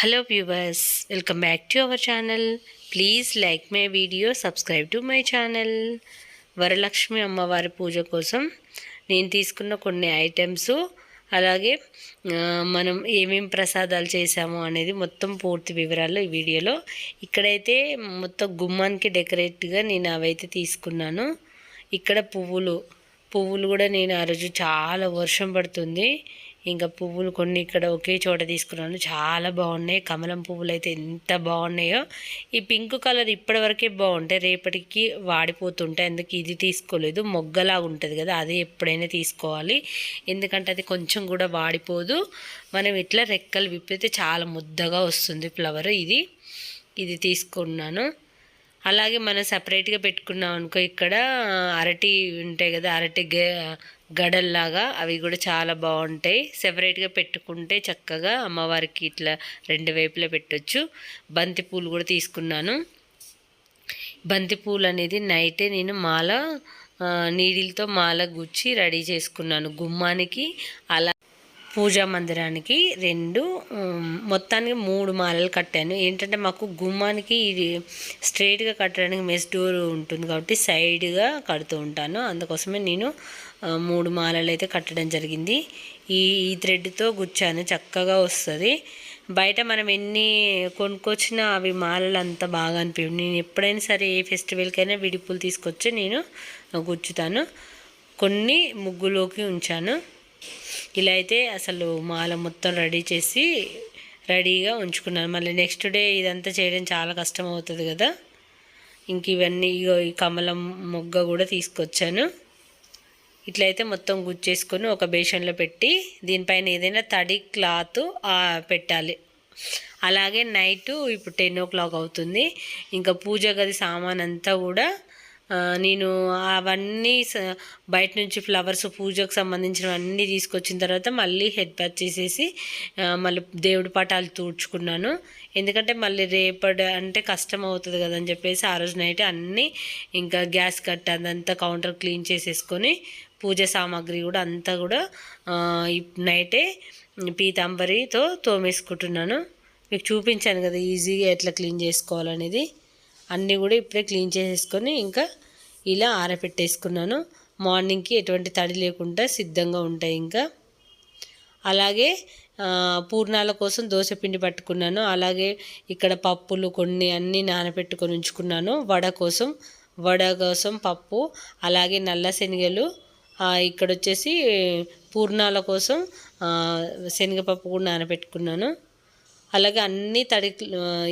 Hello viewers welcome back to our channel please like my video subscribe to my channel Varalakshmi అమ్మవారి పూజ కోసం నేను తీసుకున్న కొన్ని ఐటమ్స్ అలాగే మనం ఏమేం ప్రసాదాలు చేసాము అనేది మొత్తం పూర్తి వివరాలు ఈ వీడియోలో. ఇక్కడైతే మొత్తం గుమ్మానికి డెకరేట్గా నేను అవైతే తీసుకున్నాను. ఇక్కడ పువ్వులు పువ్వులు కూడా నేను ఆ రోజు చాలా వర్షం పడుతుంది. ఇంకా పువ్వులు కొన్ని ఇక్కడ ఒకే చోట తీసుకున్నాను. చాలా బాగున్నాయి. కమలం పువ్వులు అయితే ఎంత బాగున్నాయో. ఈ పింక్ కలర్ ఇప్పటివరకే బాగుంటాయి రేపటికి వాడిపోతుంటాయి అందుకే ఇది తీసుకోలేదు. మొగ్గలా ఉంటుంది కదా అది ఎప్పుడైనా తీసుకోవాలి. ఎందుకంటే అది కొంచెం కూడా వాడిపోదు. మనం ఇట్లా రెక్కలు విప్పితే చాలా ముద్దగా వస్తుంది ఫ్లవర్ ఇది. ఇది తీసుకున్నాను. అలాగే మనం సపరేట్గా పెట్టుకున్నాం అనుకో ఇక్కడ అరటి ఉంటాయి కదా అరటి గే గడల్లాగా అవి కూడా చాలా బాగుంటాయి. సెపరేట్గా పెట్టుకుంటే చక్కగా అమ్మవారికి ఇట్లా రెండు వైపులా పెట్టొచ్చు. బంతి పూలు కూడా తీసుకున్నాను. బంతి పూలు అనేది నైటే నేను మాల నీడిల్తో మాల గుచ్చి రెడీ చేసుకున్నాను గుమ్మానికి. అలా పూజా మందిరానికి రెండు మొత్తానికి మూడు మాలలు కట్టాను. ఏంటంటే మాకు గుమ్మానికి ఇది స్ట్రైట్గా కట్టడానికి మెస్ డోర్ ఉంటుంది కాబట్టి సైడ్గా కడుతూ ఉంటాను. అందుకోసమే నేను మూడు మాలలు అయితే కట్టడం జరిగింది. ఈ ఈ థ్రెడ్తో గుచ్చాను. చక్కగా వస్తుంది. బయట మనం ఎన్ని కొనుక్కొచ్చినా అవి మాలలు అంత బాగా అనిపించవు. నేను ఎప్పుడైనా సరే ఏ ఫెస్టివల్కైనా విడిపులు తీసుకొచ్చి నేను గుచ్చుతాను. కొన్ని ముగ్గులోకి ఉంచాను. ఇలా అయితే అసలు మాల మొత్తం రెడీ చేసి రెడీగా ఉంచుకున్నాను మళ్ళీ నెక్స్ట్ డే ఇదంతా చేయడం చాలా కష్టం అవుతుంది కదా. ఇంక ఇవన్నీ ఇగో ఈ కమలం మొగ్గ కూడా తీసుకొచ్చాను. ఇట్లయితే మొత్తం గుచ్చేసుకొని ఒక బేషన్లో పెట్టి దీనిపైన ఏదైనా తడి క్లాత్ పెట్టాలి. అలాగే నైట్ ఇప్పుడు టెన్ ఓ క్లాక్ అవుతుంది. ఇంకా పూజ గది సామాన్ అంతా కూడా నేను అవన్నీ స- బయట నుంచి ఫ్లవర్స్ పూజకు సంబంధించినవన్నీ తీసుకొచ్చిన తర్వాత మళ్ళీ హెడ్ ప్యాచ్ చేసేసి మళ్ళీ దేవుడి పటాలు తూడ్చుకున్నాను. ఎందుకంటే మళ్ళీ రేపటి అంటే కష్టం అవుతుంది కదా అని చెప్పేసి ఆ రోజు నైట్ అన్నీ ఇంకా గ్యాస్ కట్ అదంతా కౌంటర్ క్లీన్ చేసేసుకొని పూజ సామాగ్రి కూడా అంతా కూడా నైటే పీతాంబరితో తోమేసుకుంటున్నాను. మీకు చూపించాను కదా ఈజీగా ఎట్లా క్లీన్ చేసుకోవాలనేది. అన్నీ కూడా ఇప్పుడే క్లీన్ చేసేసుకొని ఇంకా ఇలా ఆరపెట్టేసుకున్నాను. మార్నింగ్కి ఎటువంటి తడి లేకుండా సిద్ధంగా ఉంటాయి ఇంకా. అలాగే పూర్ణాల కోసం దోశ పిండి పట్టుకున్నాను. అలాగే ఇక్కడ పప్పులు కొన్ని అన్నీ నానబెట్టుకొని ఉంచుకున్నాను. వడ కోసం వడ కోసం పప్పు అలాగే నల్ల శనగలు ఇక్కడ వచ్చేసి పూర్ణాల కోసం శనగపప్పు కూడా నానబెట్టుకున్నాను అలాగే అన్ని తడి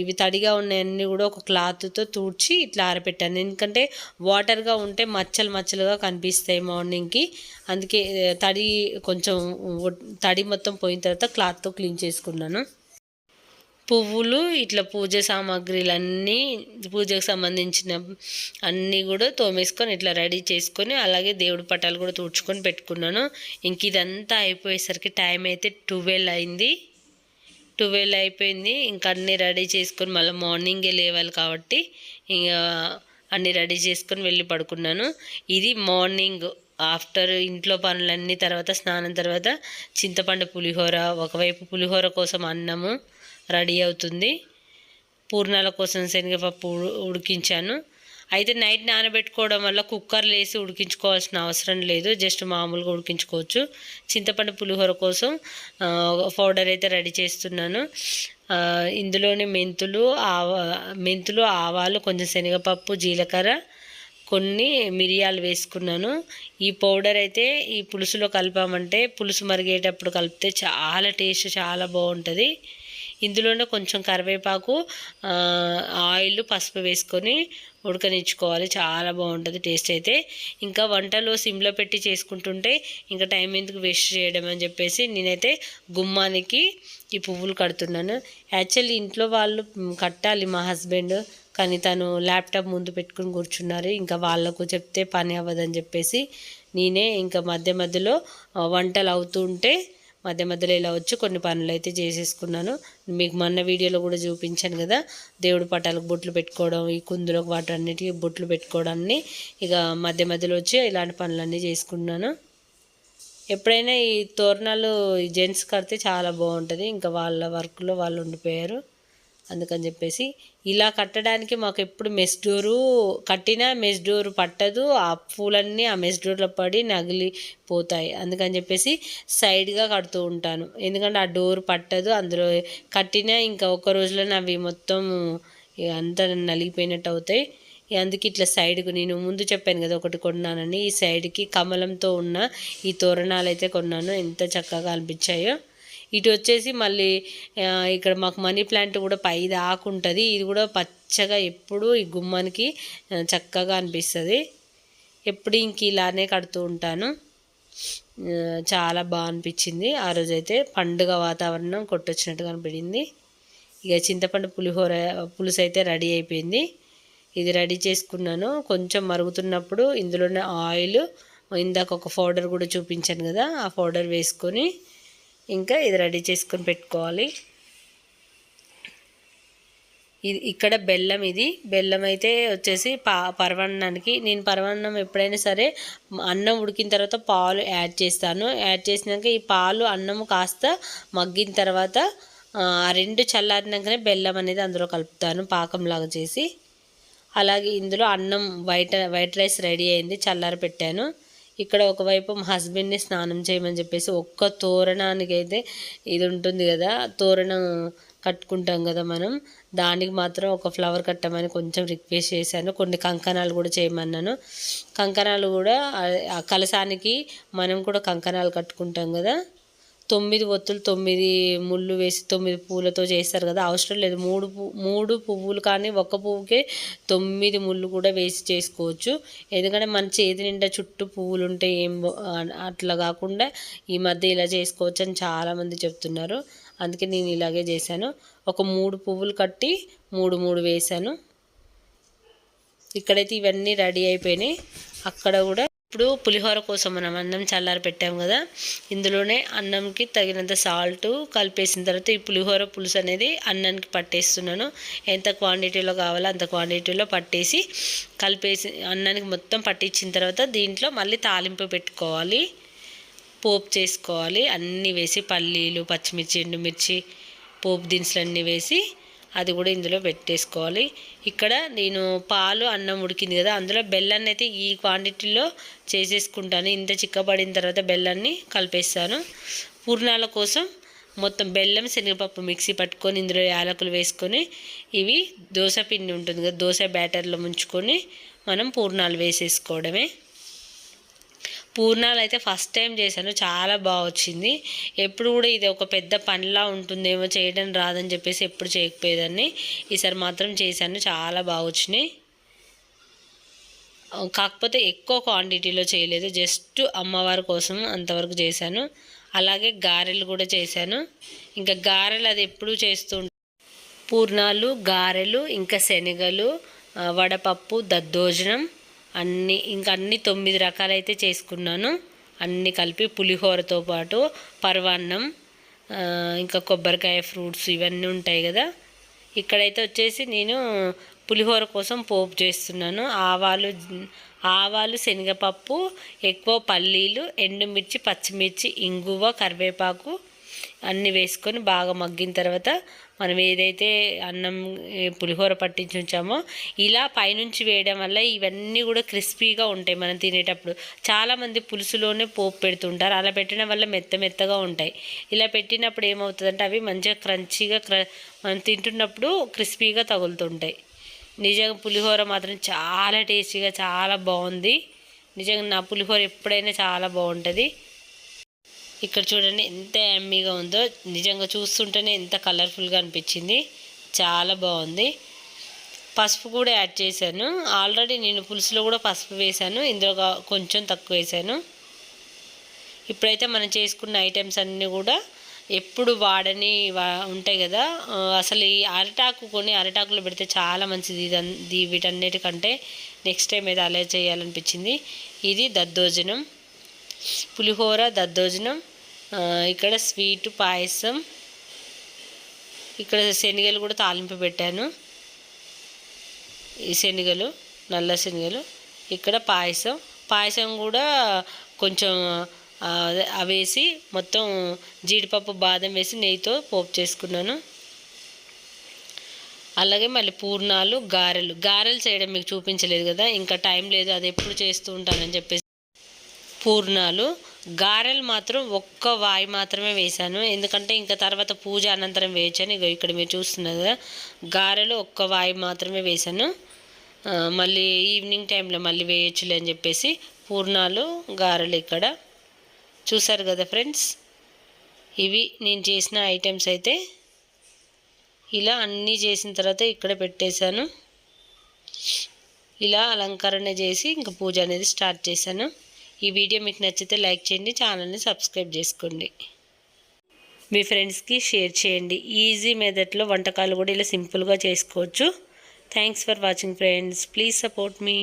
ఇవి తడిగా ఉన్నాయన్నీ కూడా ఒక క్లాత్తో తుడిచి ఇట్లా ఆరబెట్టాను ఎందుకంటే వాటర్గా ఉంటే మచ్చలు మచ్చలుగా కనిపిస్తాయి మార్నింగ్కి. అందుకే తడి కొంచెం తడి మొత్తం పోయిన తర్వాత క్లాత్తో క్లీన్ చేసుకున్నాను. పువ్వులు ఇట్లా పూజ సామాగ్రిలు అన్నీ పూజకు సంబంధించిన అన్నీ కూడా తోమేసుకొని ఇట్లా రెడీ చేసుకొని అలాగే దేవుడి పటాలు కూడా తుడుచుకొని పెట్టుకున్నాను. ఇంక ఇదంతా అయిపోయేసరికి టైం అయితే ట్వెల్వ్ అయింది. ట్వెల్వ్ అయిపోయింది. ఇంకా అన్నీ రెడీ చేసుకొని మళ్ళీ మార్నింగే లేవాలి కాబట్టి ఇంకా అన్నీ రెడీ చేసుకొని వెళ్ళి పడుకున్నాను. ఇది మార్నింగ్ ఆఫ్టర్ ఇంట్లో పనులన్నీ తర్వాత స్నానం తర్వాత చింతపండు పులిహోర ఒకవైపు పులిహోర కోసం అన్నము రెడీ అవుతుంది. పూర్ణాల కోసం శనగపప్పు ఉడికించాను. అయితే నైట్ నానబెట్టుకోవడం వల్ల కుక్కర్లో వేసి ఉడికించుకోవాల్సిన అవసరం లేదు. జస్ట్ మామూలుగా ఉడికించుకోవచ్చు. చింతపండు పులిహోర కోసం పౌడర్ అయితే రెడీ చేస్తున్నాను. ఇందులోని ఇందులోనే మెంతులు ఆవ మెంతులు ఆవాలు కొంచెం శనగపప్పు జీలకర్ర కొన్ని మిరియాలు వేసుకున్నాను. ఈ పౌడర్ అయితే ఈ పులుసులో కలిపామంటే పులుసు మరిగేటప్పుడు కలిపితే చాలా టేస్ట్ చాలా బాగుంటుంది. ఇందులోనే కొంచెం కరివేపాకు ఆయిల్ పసుపు వేసుకొని ఉడకనిచ్చుకోవాలి. చాలా బాగుంటుంది టేస్ట్ అయితే. ఇంకా వంటలో సిమ్లో పెట్టి చేసుకుంటుంటే ఇంకా టైం ఎందుకు వేస్ట్ చేయడం అని చెప్పేసి నేనైతే గుమ్మానికి ఈ పువ్వులు కడుతున్నాను. యాక్చువల్లీ ఇంట్లో వాళ్ళు కట్టాలి. మా హస్బెండ్ కానీ తను ల్యాప్టాప్ ముందు పెట్టుకుని కూర్చున్నారు. ఇంకా వాళ్ళకు చెప్తే పని అవ్వదని చెప్పేసి నేనే ఇంకా మధ్య మధ్యలో వంటలు అవుతుంటే మధ్య మధ్యలో ఇలా వచ్చి కొన్ని పనులు అయితే చేసేసుకున్నాను. మీకు మొన్న వీడియోలో కూడా చూపించాను కదా దేవుడి పటాలకు బొట్లు పెట్టుకోవడం ఈ కుందులకు వాటన్నిటికీ బొట్లు పెట్టుకోవడాన్ని ఇక మధ్య మధ్యలో వచ్చి ఇలాంటి పనులన్నీ చేసుకున్నాను ఎప్పుడైనా ఈ తోరణాలు జెంట్స్ కడితే చాలా బాగుంటుంది. ఇంకా వాళ్ళ వర్క్లో వాళ్ళు ఉండిపోయారు. అందుకని చెప్పేసి ఇలా కట్టడానికి మాకు ఎప్పుడు మెస్ డోరు కట్టినా మెస్ డోరు పట్టదు. ఆ పూలన్నీ ఆ మెస్ డోర్లో పడి నగిలిపోతాయి అందుకని చెప్పేసి సైడ్గా కడుతూ ఉంటాను. ఎందుకంటే ఆ డోర్ పట్టదు. అందులో కట్టినా ఇంకా ఒక రోజులో అవి మొత్తం అంతా నలిగిపోయినట్టు అవుతాయి. అందుకే ఇట్లా సైడ్కు నేను ముందు చెప్పాను కదా ఒకటి కొన్నానని. ఈ సైడ్కి కమలంతో ఉన్న ఈ తోరణాలు అయితే కొన్నాను. ఎంత చక్కగా అనిపించాయో. ఇటు వచ్చేసి మళ్ళీ ఇక్కడ మాకు మనీ ప్లాంట్ కూడా పై దాకుంటుంది ఇది కూడా పచ్చగా ఎప్పుడు ఈ గుమ్మానికి చక్కగా అనిపిస్తుంది. ఎప్పుడు ఇంక ఇలానే కడుతూ ఉంటాను. చాలా బాగా అనిపించింది. ఆ రోజైతే పండుగ వాతావరణం కొట్టొచ్చినట్టుగా అనిపించింది. ఇక చింతపండు పులిహోర పులుసు అయితే రెడీ అయిపోయింది. ఇది రెడీ చేసుకున్నాను. కొంచెం మరుగుతున్నప్పుడు ఇందులోనే ఆయిల్ ఇందాక ఒక పౌడర్ కూడా చూపించాను కదా ఆ పౌడర్ వేసుకొని ఇంకా ఇది రెడీ చేసుకొని పెట్టుకోవాలి. ఇది ఇక్కడ బెల్లం ఇది. బెల్లం అయితే వచ్చేసి పా పరవన్నానికి నేను పరవన్నం ఎప్పుడైనా సరే అన్నం ఉడికిన తర్వాత పాలు యాడ్ చేస్తాను. యాడ్ చేసినాక ఈ పాలు అన్నం కాస్త మగ్గిన తర్వాత ఆ రెండు చల్లారినాకనే బెల్లం అనేది అందులో కలుపుతాను పాకంలాగా చేసి. అలాగే ఇందులో అన్నం వైట్ వైట్ రైస్ రెడీ అయింది. చల్లారి పెట్టాను ఇక్కడ ఒకవైపు మా హస్బెండ్ని స్నానం చేయమని చెప్పేసి ఒక్క తోరణానికి అయితే ఇది ఉంటుంది కదా తోరణం కట్టుకుంటాం కదా మనం. దానికి మాత్రం ఒక ఫ్లవర్ కట్టమని కొంచెం రిక్వెస్ట్ చేశాను. కొన్ని కంకణాలు కూడా చేయమన్నాను. కంకణాలు కూడా ఆ కలసానికి మనం కూడా కంకణాలు కట్టుకుంటాం కదా. తొమ్మిది ఒత్తులు తొమ్మిది ముళ్ళు వేసి తొమ్మిది పువ్వులతో చేస్తారు కదా. అవసరం లేదు. మూడు మూడు పువ్వులు కానీ ఒక్క పువ్వుకే తొమ్మిది ముళ్ళు కూడా వేసి చేసుకోవచ్చు. ఎందుకంటే మన చేతి నిండా చుట్టూ పువ్వులు ఉంటే ఏం అట్లా కాకుండా ఈ మధ్య ఇలా చేసుకోవచ్చు అని చాలామంది చెప్తున్నారు. అందుకే నేను ఇలాగే చేశాను. ఒక మూడు పువ్వులు కట్టి మూడు మూడు వేశాను. ఇక్కడైతే ఇవన్నీ రెడీ అయిపోయినాయి. అక్కడ కూడా ఇప్పుడు పులిహోర కోసం మనం అన్నం చల్లారి పెట్టాం కదా ఇందులోనే అన్నంకి తగినంత సాల్ట్ కలిపేసిన తర్వాత ఈ పులిహోర పులుసు అనేది అన్నానికి పట్టేస్తున్నాను. ఎంత క్వాంటిటీలో కావాలో అంత క్వాంటిటీలో పట్టేసి కలిపేసి అన్నానికి మొత్తం పట్టించిన తర్వాత దీంట్లో మళ్ళీ తాలింపు పెట్టుకోవాలి. పోపు చేసుకోవాలి. అన్నీ వేసి పల్లీలు పచ్చిమిర్చి ఎండుమిర్చి పోపు దినుసులు అన్నీ వేసి అది కూడా ఇందులో పెట్టేసుకోవాలి. ఇక్కడ నేను పాలు అన్నం ఉడికింది కదా అందులో బెల్లాన్ని అయితే ఈ క్వాంటిటీలో చేసేసుకుంటాను. ఇంత చిక్కబడిన తర్వాత బెల్లాన్ని కలిపేస్తాను. పూర్ణాల కోసం మొత్తం బెల్లం శనగపప్పు మిక్సీ పట్టుకొని ఇందులో యాలకులు వేసుకొని ఇవి దోశ పిండి ఉంటుంది కదా దోశ బ్యాటర్లో ముంచుకొని మనం పూర్ణాలు వేసేసుకోవడమే. పూర్ణాలు అయితే ఫస్ట్ టైం చేశాను చాలా బాగా వచ్చింది. ఎప్పుడు కూడా ఇది ఒక పెద్ద పనిలా ఉంటుందేమో చేయడం రాదని చెప్పేసి ఎప్పుడు చేయకపోయేదాన్ని. ఈసారి మాత్రం చేశాను చాలా బాగా వచ్చినాయి. కాకపోతే ఎక్కువ క్వాంటిటీలో చేయలేదు జస్ట్ అమ్మవారి కోసం అంతవరకు చేశాను. అలాగే గారెలు కూడా చేశాను. ఇంకా గారెలు అది ఎప్పుడు చేస్తూ పూర్ణాలు గారెలు ఇంకా శనగలు వడపప్పు దద్దోజనం అన్ని ఇంకా అన్ని తొమ్మిది రకాలైతే చేసుకున్నాను. అన్నీ కలిపి పులిహోరతో పాటు పరవాన్నం ఇంకా కొబ్బరికాయ ఫ్రూట్స్ ఇవన్నీ ఉంటాయి కదా. ఇక్కడైతే వచ్చేసి నేను పులిహోర కోసం పోపు చేస్తున్నాను. ఆవాలు ఆవాలు శనగపప్పు ఎక్కువ పల్లీలు ఎండుమిర్చి పచ్చిమిర్చి ఇంగువ కరివేపాకు అన్నీ వేసుకొని బాగా మగ్గిన తర్వాత మనం ఏదైతే అన్నం పులిహోర పట్టించి ఉంచామో ఇలా పైనుంచి వేయడం వల్ల ఇవన్నీ కూడా క్రిస్పీగా ఉంటాయి మనం తినేటప్పుడు. చాలామంది పులుసులోనే పోపు పెడుతుంటారు. అలా పెట్టడం వల్ల మెత్త మెత్తగా ఉంటాయి. ఇలా పెట్టినప్పుడు ఏమవుతుందంటే అవి మంచిగా క్రంచీగా క్ర మనం తింటున్నప్పుడు క్రిస్పీగా తగులుతుంటాయి. నిజంగా పులిహోర మాత్రం చాలా టేస్టీగా చాలా బాగుంది. నిజంగా నా పులిహోర ఎప్పుడైనా చాలా బాగుంటుంది. ఇక్కడ చూడండి ఎంత ఎమ్మీగా ఉందో. నిజంగా చూస్తుంటేనే ఎంత కలర్ఫుల్గా అనిపించింది. చాలా బాగుంది. పసుపు కూడా యాడ్ చేశాను. ఆల్రెడీ నేను పులుసులో కూడా పసుపు వేశాను. ఇందులో కొంచెం తక్కువ వేశాను. ఇప్పుడైతే మనం చేసుకున్న ఐటమ్స్ అన్నీ కూడా ఎప్పుడు వాడని ఉంటాయి కదా. అసలు ఈ అరటాకు కొని అరటాకులో పెడితే చాలా మంచిది ఇది వీటన్నిటికంటే నెక్స్ట్ టైం ఏదో అలా చేయాలనిపించింది. ఇది దద్దోజనం. పులిహోర దద్దోజనం. ఇక్కడ స్వీట్ పాయసం. ఇక్కడ శనగలు కూడా తాలింపు పెట్టాను ఈ శనగలు నల్ల శనగలు. ఇక్కడ పాయసం. పాయసం కూడా కొంచెం అవేసి మొత్తం జీడిపప్పు బాదం వేసి నెయ్యితో పోపు చేసుకున్నాను. అలాగే మళ్ళీ పూర్ణాలు గారెలు. గారెలు చేయడం మీకు చూపించలేదు కదా. ఇంకా టైం లేదు. అది ఎప్పుడు చేస్తూ ఉంటానని చెప్పేసి. పూర్ణాలు గారెలు మాత్రం ఒక్క వాయి మాత్రమే వేశాను. ఎందుకంటే ఇంకా తర్వాత పూజ అనంతరం వేయచ్చని ఇగో ఇక్కడ మీరు చూస్తున్నారు కదా. గారెలు ఒక్క వాయి మాత్రమే వేశాను. మళ్ళీ ఈవినింగ్ టైంలో మళ్ళీ వేయచ్చులే అని చెప్పేసి పూర్ణాలు గారెలు ఇక్కడ. చూసారు కదా ఫ్రెండ్స్? ఇవి నేను చేసిన ఐటమ్స్ అయితే ఇలా అన్నీ చేసిన తర్వాత ఇక్కడ పెట్టేశాను. ఇలా అలంకరణ చేసి ఇంకా పూజ అనేది స్టార్ట్ చేశాను. ఈ వీడియో మీకు నచ్చితే లైక్ చేయండి ఛానల్ని సబ్స్క్రైబ్ చేసుకోండి. మీ ఫ్రెండ్స్కి షేర్ చేయండి. ఈజీ మెథడ్లో వంటకాలు కూడా ఇలా సింపుల్గా చేసుకోవచ్చు. Thanks for watching friends. Please support me.